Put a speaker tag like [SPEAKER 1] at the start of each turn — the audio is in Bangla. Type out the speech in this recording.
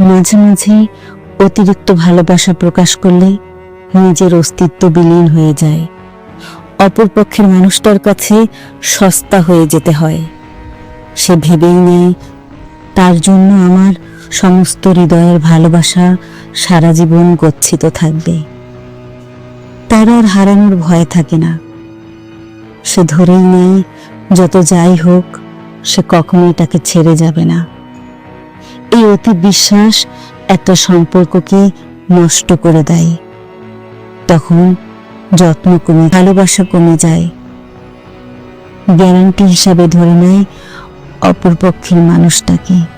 [SPEAKER 1] মাঝে মাঝে অতিরিক্ত ভালোবাসা প্রকাশ করলে নিজের অস্তিত্ব বিলীন হয়ে যায়। অপরপক্ষের মানুষটার কাছে সস্তা হয়ে যেতে হয়। সে ভেবেই নেয় তার জন্য আমার সমস্ত হৃদয়ের ভালোবাসা সারা জীবন গচ্ছিত থাকবে। তার আর হারানোর ভয় থাকে না। সে ধরেই নেয় যত যাই হোক, সে কখনোই তাকে ছেড়ে যাবে না। এই অতি বিশ্বাস একটা সম্পর্ককে নষ্ট করে দেয়। তখন যত্ন কমে, ভালোবাসা কমে যায়। গ্যারান্টি হিসাবে ধরে নেয় অপরপক্ষের মানুষটাকে।